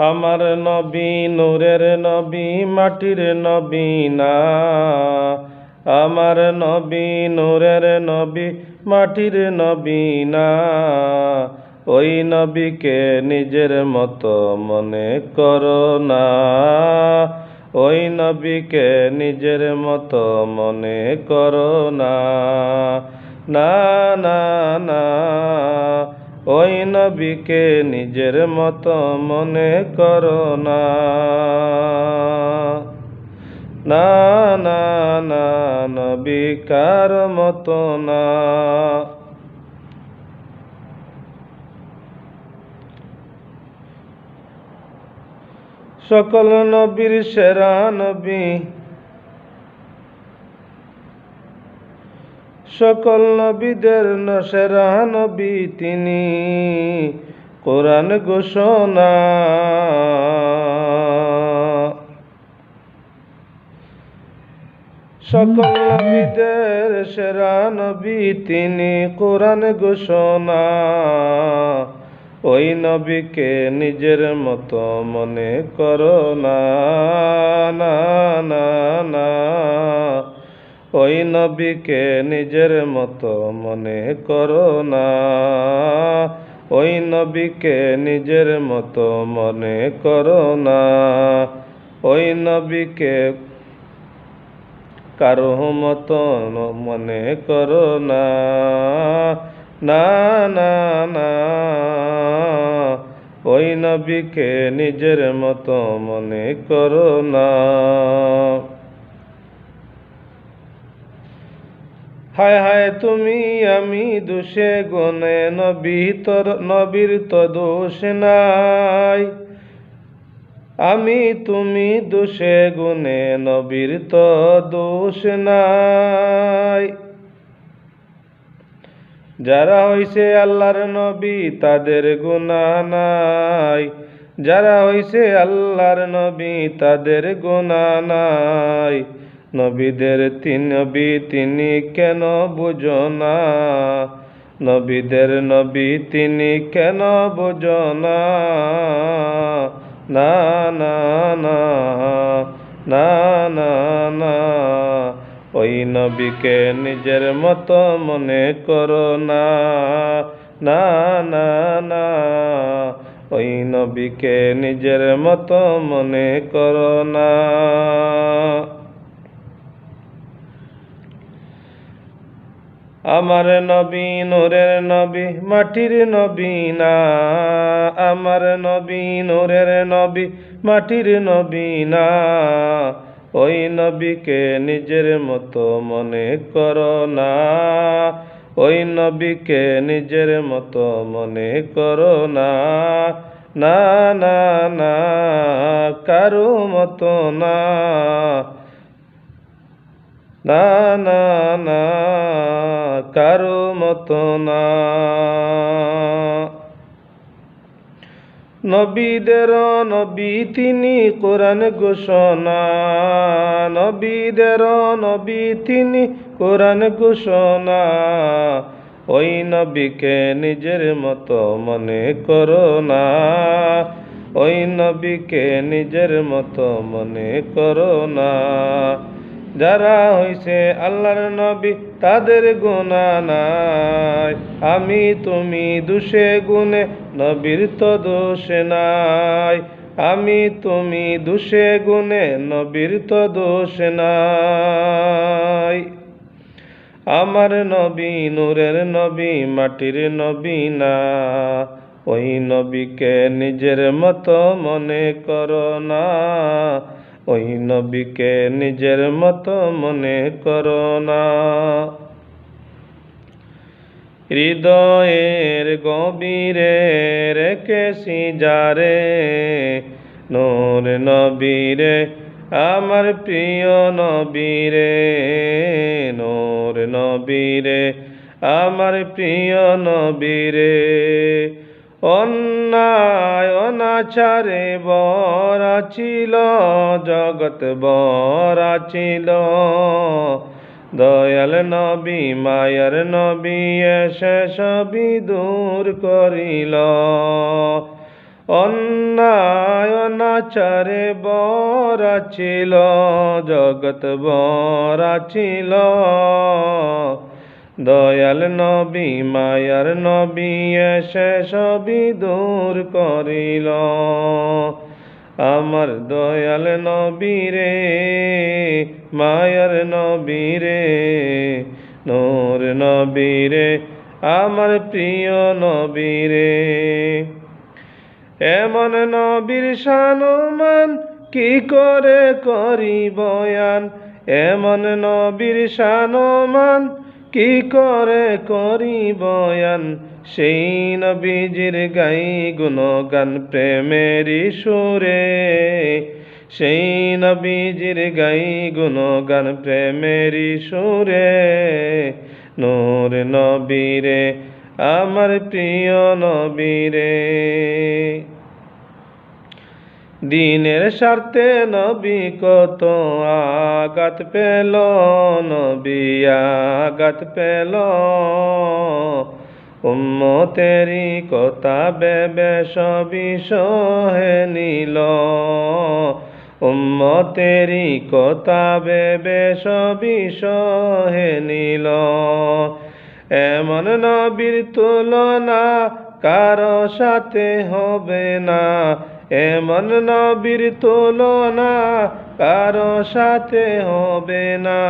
আমার নবী নূরের নবী মাটির নবী না আমার নবী নূরের নবী মাটির নবী না ওই নবীকে নিজের মতো মনে করো না ওই নবীকে নিজের মতো মনে করো না না না না ওই নবীকে নিজের মতো মনে করো না না না না নবী কার মতো না সকল নবীর সেরা নবী সকল নবীদের ন- সেরা নবী তিনি। কোরআন ঘোষণা। সকল নবীদের সেরা নবী তিনি, কোরআন ঘোষণা। ওই নবীকে নিজের মতো মনে করো না না না। ওই নবীকে নিজের মতো মনে করো না। ওই নবীকে নিজের মতো মনে করো না। ওই নবীকে কারও মতো মনে করো না। না না না। ওই নবীকে নিজের মতো মনে করো না। হায় হায় তুমি আমি দোষে গনে নবী তোর, নবীর তো দোষ নাই। আমি তুমি দোষে গুণে নবীর তো দোষ নাই। যারা হইছে আল্লাহর নবী, তাদের গুণা নাই। যারা হইছে আল্লাহর নবী, তাদের গুণা নাই। নবীদের তিন নবী তিনি কেন বুঝো না? নবীদের নবী তিনি কেন বুঝো না? না না না না না না। ওই নবীকে নিজের মতো মনে করো না। না না না। ওই নবীকে নিজের মতো মনে করো না। আমার নবী নূরের নবী মাটির নবী না আমার নবী নূরের নবী মাটির নবী না ওই নবীকে নিজের মতো মনে করো না ওই নবীকে নিজের মতো মনে করো না না না না কারো মতো না না না না কারো মতো না নবীদের নবী তিনি কোরআন ঘোষণা নবীদের নবী তিনি কোরআন ঘোষণা ওই নবীকে নিজের মতো মনে করো না ওই নবীকে নিজের মতো মনে করো না যারা হইছে আল্লাহর নবী, তাদের গুণা নাই। আমি তুমি দুষে গুণে, নবীর তো দোষ নাই। আমি তুমি দুষে গুণে, নবীর তো দোষ নাই। আমার নবী নূরের নবী, মাটির নবী না। ওই নবীকে নিজের মতো মনে করো না। ওই নবীকে নিজের মতো মনে করো না। হৃদয়ের গভীরে রেখেছি যারে, নূর নবীরে, আমার প্রিয় নবীরে, নূর নবীরে, আমার প্রিয় নবীরে। অন্যায় অনাচারে বরা ছিল, জগৎ বরা ছিল। দয়াল নবী, মায়ার নবী এসে সবই দূর করিল। অন্যায় অনাচারে বরা ছিল, জগৎ বরা ছিল। দয়াল নবী, মায়ার নবী এসে সবই দূর করিল। আমার দয়াল নবী রে, মায়ার নবী রে, নূর নবী রে, আমার প্রিয় নবী রে। এমন নবীর সানুমান কি করে করি বয়ান? এমন নবীর সানুমান কি করে করি বয়ান সেই নবীজির গাই গুণগান প্রেমের সুরে। সেই নবীজির গাই গুণগান প্রেমের সুরে। নূর নবীরে, আমার প্রিয় নবীরে। দিনের স্বার্থে নবী কত আঘাত পেল, নবী আঘাত পেল। উম্মতেরি কথা বেবে সবই সহে নিল। উম্মতেরি কথা বেবে সবই সহে নিল। এমন নবীর তুলনা কারও সাথে হবে না। এমন নবীর তুলনা কারও সাথে হবে না।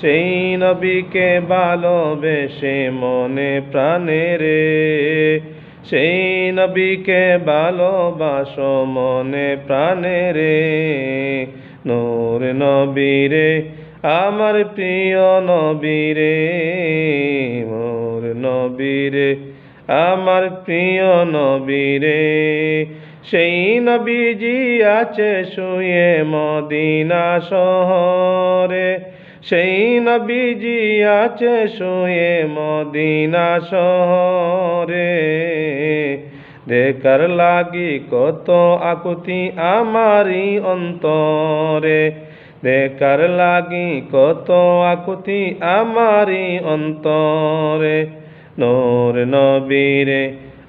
সেই নবীকে ভালোবেসে মনে প্রাণে রে। সেই নবীকে ভালোবাসো মনে প্রাণে রে। নূর নবীরে আমার প্রিয় নবীরে মোর নবীরে আমার প্রিয় নবীরে সেই নবীজি আছে শুয়ে মদিনা শহরে। সেই নবীজি আছে শুয়ে মদিনা শহরে। দেখার লাগি কত আকুতি আমারই অন্তরে। দেখার লাগি কত আকুতি আমারই অন্তরে। নূর নবীরে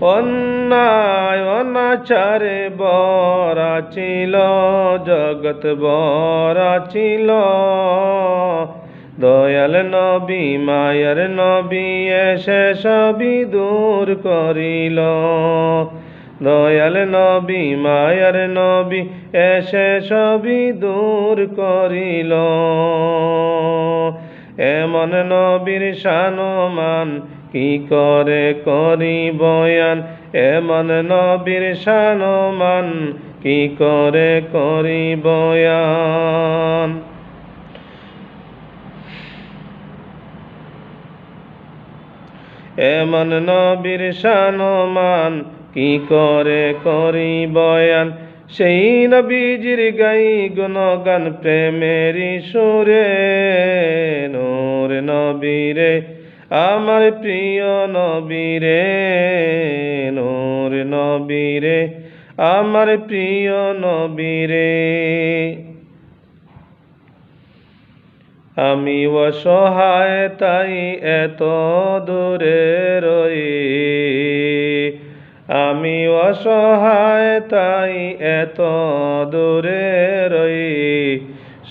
অন্যায়, অনাচারে বরা ছিল, জগৎ বরা ছিল। দয়াল নবী, মায়ার নবী এসে সবই দূর করিল। দয়াল নবী, মায়ার নবী এসে সবই দূর করিল। এমন নবীর সানমান কি করে করি বয়ান এমন নবীর সানমান কি করে করি বয়ান এমন নবীর সানমান কি করে করি বয়ান সেই নবীজির গাই গুণগান প্রেমেরি সুরে, নূর নবীরে আমার প্রিয় নবীরে, নূর নবীরে, আমার প্রিয় নবীরে। আমি অসহায়, তাই এত দূরে রই। আমি অসহায়, তাই এত দূরে রই।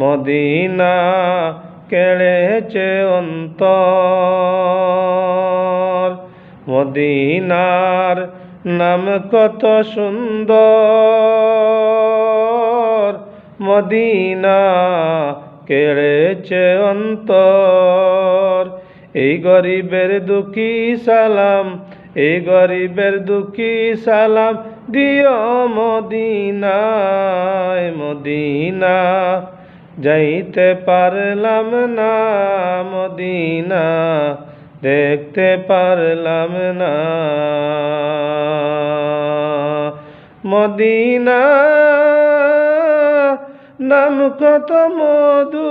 মদিনা কেড়েছে অন্তর। মদিনার নাম কত সুন্দর। মদিনা কেড়েছে অন্তর। এই গরিবের দুঃখী সালাম, এই গরিবের দুঃখী সালাম দিও মদিনায়, মদিনা যাইতে পারলাম না মদিনা দেখতে পারলাম না। মদিনা নাম কত মধু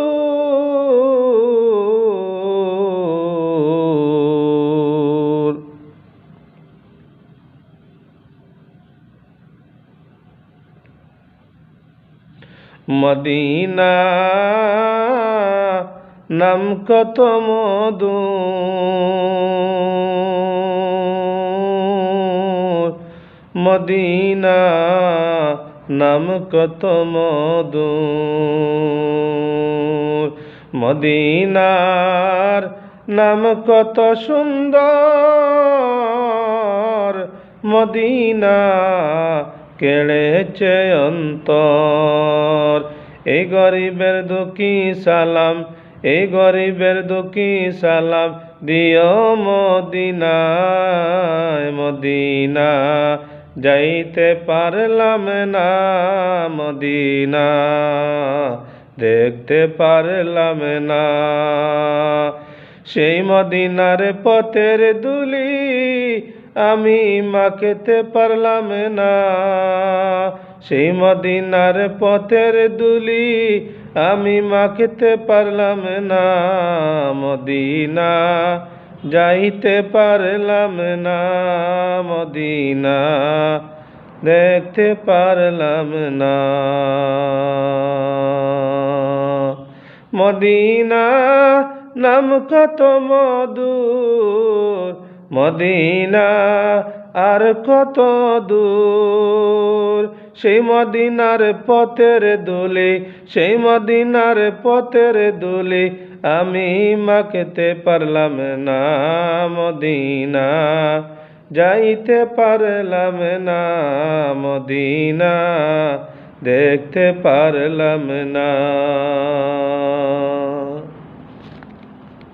মদিনা। নাম কত মধু। মদিনা নাম কত মধু। মদিনার নাম কত সুন্দর। মদিনা কেড়েছে অন্তর এই গরিবের দুঃখী সালাম এই গরিবের দুঃখী সালাম, দিও মদিনায়, মদিনা। যাইতে পারলাম না মদিনা, দেখতে পারলাম না। সেই মদিনার পথের দুলি আমি মা মাখেতে পারলাম না। সেই মদিনার পথের দুলি আমি মাখতে পারলাম না। মদিনা যাইতে পারলাম না। মদিনা দেখতে পারলাম না। মদিনা নাম কত মধুর মদিনা আর কত দূর? সেই মদিনার পথের দোলে, সেই মদিনার পথের দোলে, আমি মাখতে পারলাম না মদিনা, যাইতে পারলাম না মদিনা, দেখতে পারলাম না।